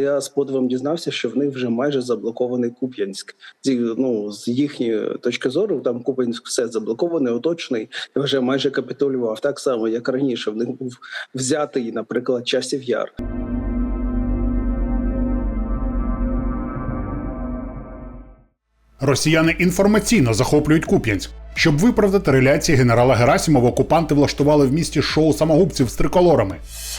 Я з подивом дізнався, що в них вже майже заблокований Куп'янськ. Ну з їхньої точки зору, там Куп'янськ все заблокований, оточений і вже майже капітулював. Так само, як раніше, в них був взятий, наприклад, часів яр. Росіяни інформаційно захоплюють Куп'янськ. Щоб виправдати реляції генерала Герасімова, окупанти влаштували в місті шоу самогубців з триколорами.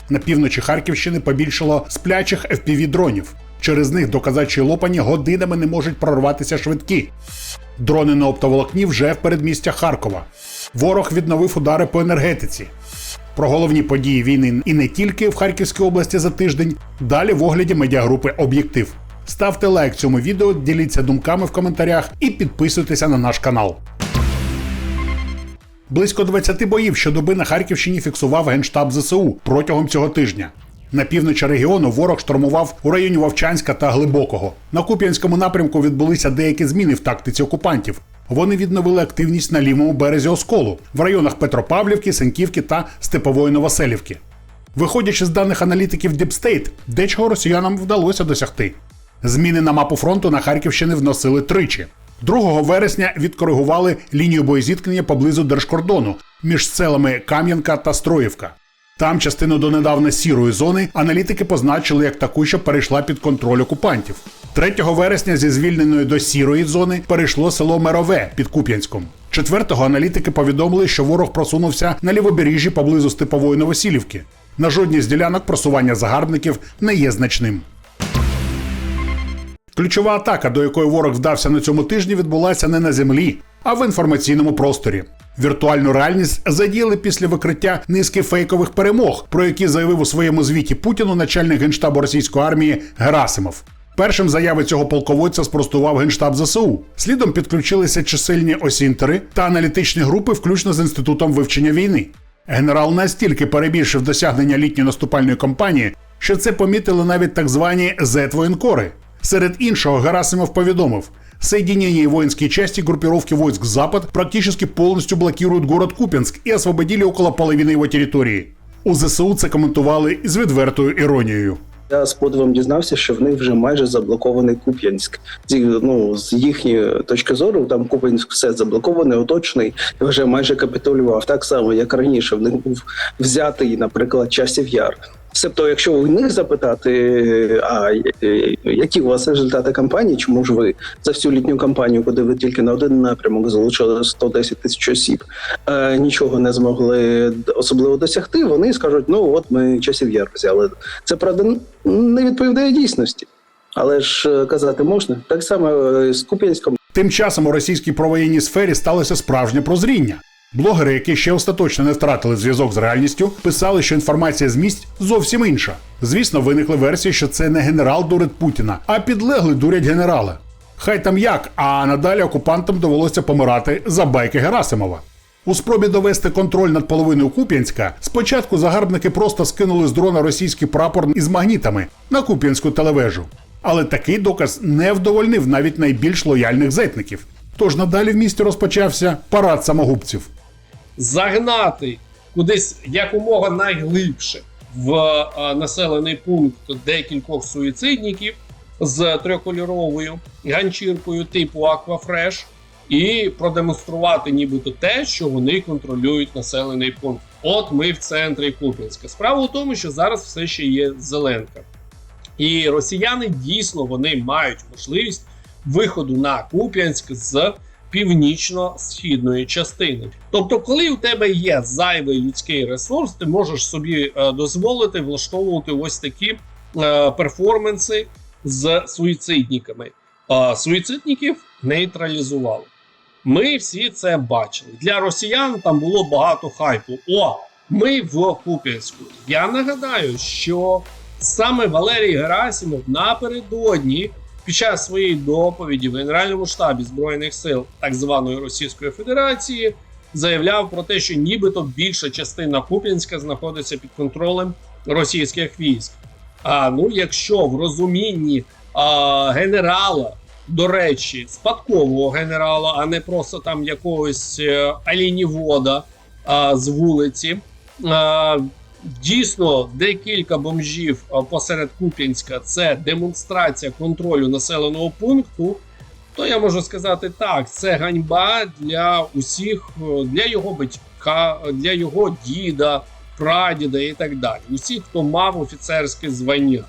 На півночі Харківщини побільшало сплячих fpv дронів. Через них до казачої лопані годинами не можуть прорватися швидкі. Дрони на оптоволокні вже в передмістях Харкова. Ворог відновив удари по енергетиці. Про головні події війни і не тільки в Харківській області за тиждень. Далі в огляді медіагрупи Об'єктив. Ставте лайк цьому відео, діліться думками в коментарях і підписуйтеся на наш канал. Близько 20 боїв щодоби на Харківщині фіксував генштаб ЗСУ протягом цього тижня. На півночі регіону ворог штурмував у районі Вовчанська та Глибокого. На Куп'янському напрямку відбулися деякі зміни в тактиці окупантів. Вони відновили активність на лівому березі Осколу в районах Петропавлівки, Сенківки та Степової Новоселівки. Виходячи з даних аналітиків State, дечого росіянам вдалося досягти. Зміни на мапу фронту на Харківщини вносили тричі. 2 вересня відкоригували лінію боєзіткнення поблизу держкордону між селами Кам'янка та Строївка. Там частину донедавна сірої зони аналітики позначили як таку, що перейшла під контроль окупантів. 3 вересня зі звільненої до сірої зони перейшло село Мерове під Куп'янськом. 4-го аналітики повідомили, що ворог просунувся на лівобережжі поблизу Степової Новосілівки. На жодній з ділянок просування загарбників не є значним. Ключова атака, до якої ворог вдався на цьому тижні, відбулася не на землі, а в інформаційному просторі. Віртуальну реальність задіяли після викриття низки фейкових перемог, про які заявив у своєму звіті Путіну начальник генштабу російської армії Герасимов. Першим заяви цього полководця спростував генштаб ЗСУ. Слідом підключилися чисельні осінтери та аналітичні групи, включно з інститутом вивчення війни. Генерал настільки перебільшив досягнення літньої наступальної кампанії, що це помітили навіть так звані зет-воєнкори. Серед іншого Герасимов повідомив, соединения и воинские части группировки войск «Запад» практически полностью блокируют город Купенск и освободили около половины его территории. У ЗСУ це коментували з відвертою іронією. Я з подивом дізнався, що в них вже майже заблокований Куп'янськ. Ну з їхньої точки зору, там Куп'янськ все заблокований, оточений і вже майже капітулював. Так само, як раніше, в них був взятий, наприклад, часів яр. Себто, якщо у них запитати, а е, які у вас результати кампанії, чому ж ви за всю літню кампанію, куди ви тільки на один напрямок залучили 110 тисяч осіб, е, нічого не змогли особливо досягти, вони скажуть: ну от ми часів яр взяли. Це правда не відповідає дійсності, але ж е, казати можна так само з Куп'янськом. Тим часом у російській провоєнній сфері сталося справжнє прозріння. Блогери, які ще остаточно не втратили зв'язок з реальністю, писали, що інформація з місць зовсім інша. Звісно, виникли версії, що це не генерал дурить Путіна, а підлеглий дурять генерала. Хай там як, а надалі окупантам довелося помирати за байки Герасимова. У спробі довести контроль над половиною Куп'янська спочатку загарбники просто скинули з дрона російський прапор із магнітами на Куп'янську телевежу. Але такий доказ не вдовольнив навіть найбільш лояльних зетників. Тож надалі в місті розпочався парад самогубців. Загнати кудись якомога найглибше в е, населений пункт декількох суїцидників з трьохкольоровою ганчіркою типу Аквафреш, і продемонструвати нібито те, що вони контролюють населений пункт. От ми в центрі Куп'янська. Справа в тому, що зараз все ще є зеленка. І росіяни дійсно вони мають можливість виходу на Куп'янськ з північно-східної частини. Тобто, коли у тебе є зайвий людський ресурс, ти можеш собі е, дозволити влаштовувати ось такі е, перформанси з суїцидниками. Суїцидників нейтралізували. Ми всі це бачили. Для росіян там було багато хайпу. О, ми в Куп'янську. Я нагадаю, що саме Валерій Герасимов напередодні під час своєї доповіді в Генеральному штабі Збройних сил так званої Російської Федерації заявляв про те, що нібито більша частина Куп'янська знаходиться під контролем російських військ. А ну, якщо в розумінні а, генерала, до речі, спадкового генерала, а не просто там якогось е, алінівода а, з вулиці, а, дійсно декілька бомжів посеред Куп'янська це демонстрація контролю населеного пункту, то я можу сказати так: це ганьба для усіх, для його батька, для його діда, прадіда і так далі. Усіх, хто мав офіцерське звання.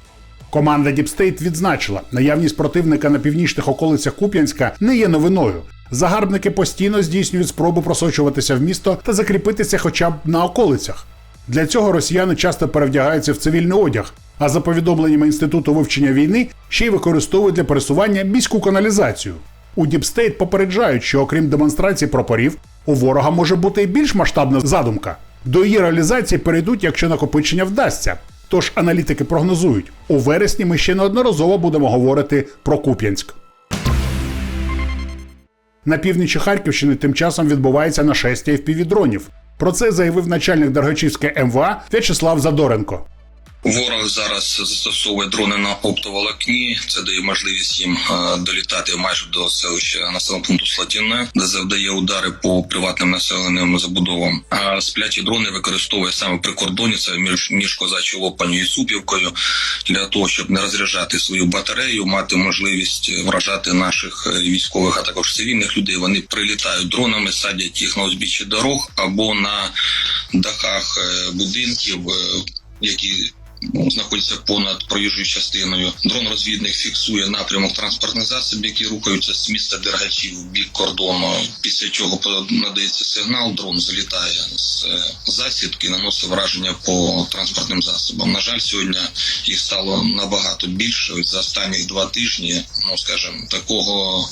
Команда Діпстейт відзначила, наявність противника на північних околицях Куп'янська не є новиною. Загарбники постійно здійснюють спроби просочуватися в місто та закріпитися хоча б на околицях. Для цього росіяни часто перевдягаються в цивільний одяг, а за повідомленнями інституту вивчення війни ще й використовують для пересування міську каналізацію. У Діпстейт попереджають, що окрім демонстрацій прапорів, у ворога може бути і більш масштабна задумка. До її реалізації перейдуть, якщо накопичення вдасться. Тож аналітики прогнозують, у вересні ми ще неодноразово будемо говорити про Куп'янськ. На північі Харківщини тим часом відбувається нашестя FPV-дронів. Про це заявив начальник Дергачівської МВА В'ячеслав Задоренко. Ворог зараз застосовує дрони на оптоволокні. Це дає можливість їм е, долітати майже до селища населеного пункту Слатіне, де завдає удари по приватним населеним забудовам. А сплячі дрони використовує саме при кордоні. Це між між козачою лопаню і супівкою для того, щоб не розряджати свою батарею, мати можливість вражати наших військових, а також цивільних людей. Вони прилітають дронами, садять їх на узбіччі дорог або на дахах е, будинків, е, які знаходяться понад проїжджою частиною. Дрон-розвідник фіксує напрямок транспортних засобів, які рухаються з міста Дергачів в бік кордону. Після чого надається сигнал, дрон залітає з е, засідки, наносить враження по транспортним засобам. На жаль, сьогодні їх стало набагато більше. Ось За останні два тижні, ну скажімо, такого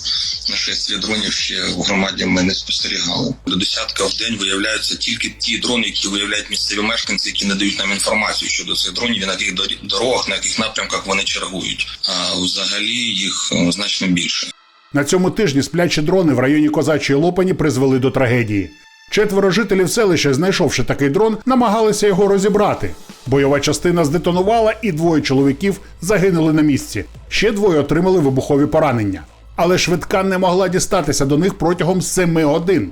нашествия дронів ще в громаді ми не спостерігали. До десятка в день виявляються тільки ті дрони, які виявляють місцеві мешканці, які надають нам інформацію щодо цих дронів і на яких дорогах, на яких напрямках вони чергують. А взагалі їх е, значно більше. На цьому тижні сплячі дрони в районі Козачої Лопані призвели до трагедії. Четверо жителів селища, знайшовши такий дрон, намагалися його розібрати. Бойова частина здетонувала, і двоє чоловіків загинули на місці. Ще двоє отримали вибухові поранення. Але швидка не могла дістатися до них протягом семи годин.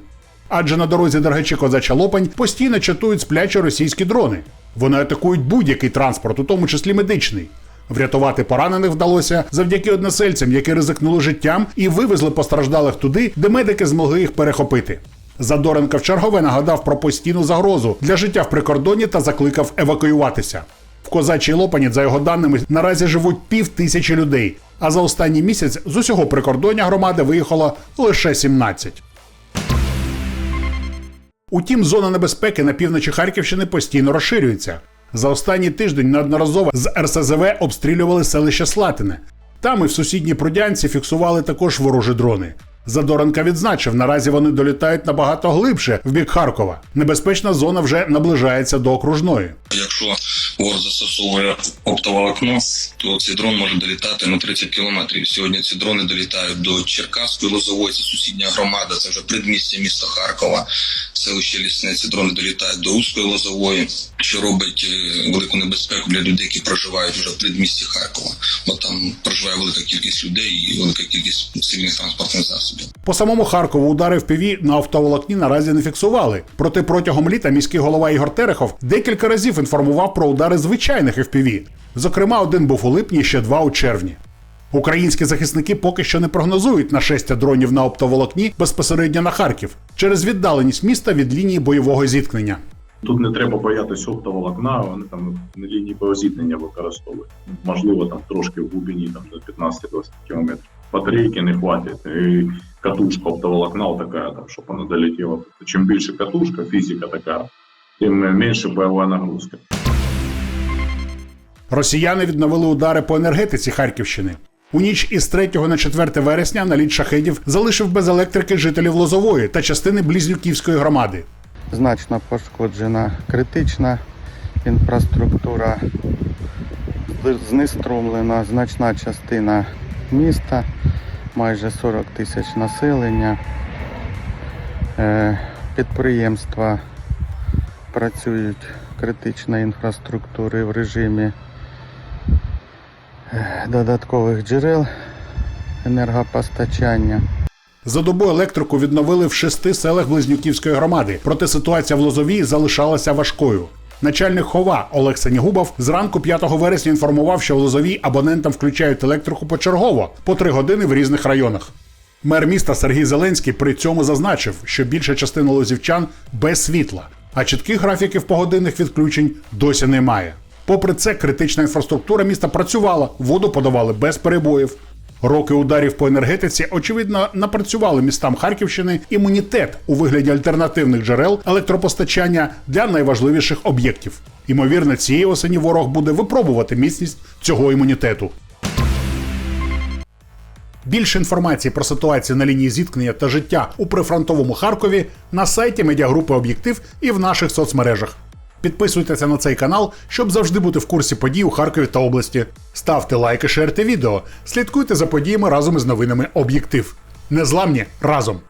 Адже на дорозі Дергачі Козача Лопань постійно чатують сплячі російські дрони. Вони атакують будь-який транспорт, у тому числі медичний. Врятувати поранених вдалося завдяки односельцям, які ризикнули життям і вивезли постраждалих туди, де медики змогли їх перехопити. Задоренко в чергове нагадав про постійну загрозу для життя в прикордоні та закликав евакуюватися. В козачій лопані, за його даними, наразі живуть пів тисячі людей. А за останній місяць з усього прикордоння громади виїхало лише 17. Утім, зона небезпеки на півночі Харківщини постійно розширюється. За останній тиждень неодноразово з РСЗВ обстрілювали селище Слатине. Там і в сусідній Прудянці фіксували також ворожі дрони. Задоренка відзначив, наразі вони долітають набагато глибше в бік Харкова. Небезпечна зона вже наближається до окружної. Якщо ворог застосовує оптоволокно, то цей дрон може долітати на 30 кілометрів. Сьогодні ці дрони долітають до Черкаської лозової, це сусідня громада, це вже предмістя міста Харкова. Селище Лісне, ці дрони долітають до Руської лозової, що робить е, велику небезпеку для людей, які проживають вже в предмісті Харкова. Бо там проживає велика кількість людей і велика кількість цивільних транспортних засобів. По самому Харкову удари в ПІВІ на автоволокні наразі не фіксували. Проте протягом літа міський голова Ігор Терехов декілька разів інформував про удари звичайних FPV. Зокрема, один був у липні, ще два у червні. Українські захисники поки що не прогнозують нашестя дронів на оптоволокні безпосередньо на Харків через віддаленість міста від лінії бойового зіткнення. Тут не треба боятися оптоволокна, вони там на лінії зіткнення використовують. Можливо, там трошки в глибині там до 15-20 кілометрів. Батарейки не хватить. І катушка оптоволокна така, там, щоб вона долетіла. Чим більше катушка, фізика така, тим менше бойова нагрузка. Росіяни відновили удари по енергетиці Харківщини. У ніч із 3 на 4 вересня наліт шахедів залишив без електрики жителів Лозової та частини Близнюківської громади. значно пошкоджена критична інфраструктура, знеструмлена значна частина міста, майже 40 тисяч населення. Е, Підприємства працюють критичної інфраструктури в режимі додаткових джерел енергопостачання. За добу електрику відновили в шести селах Близнюківської громади, проте ситуація в Лозовій залишалася важкою. Начальник хова Олег Сенігубов зранку 5 вересня інформував, що в Лозовій абонентам включають електрику почергово по 3 години в різних районах. Мер міста Сергій Зеленський при цьому зазначив, що більша частина лозівчан без світла, а чітких графіків погодинних відключень досі немає. Попри це, критична інфраструктура міста працювала, воду подавали без перебоїв. Роки ударів по енергетиці, очевидно, напрацювали містам Харківщини імунітет у вигляді альтернативних джерел електропостачання для найважливіших об'єктів. Імовірно, цієї осені ворог буде випробувати міцність цього імунітету. Більше інформації про ситуацію на лінії зіткнення та життя у прифронтовому Харкові на сайті медіагрупи Об'єктив і в наших соцмережах. Підписуйтеся на цей канал, щоб завжди бути в курсі подій у Харкові та області. Ставте лайки, шерте відео, слідкуйте за подіями разом із новинами Об'єктив. Незламні разом!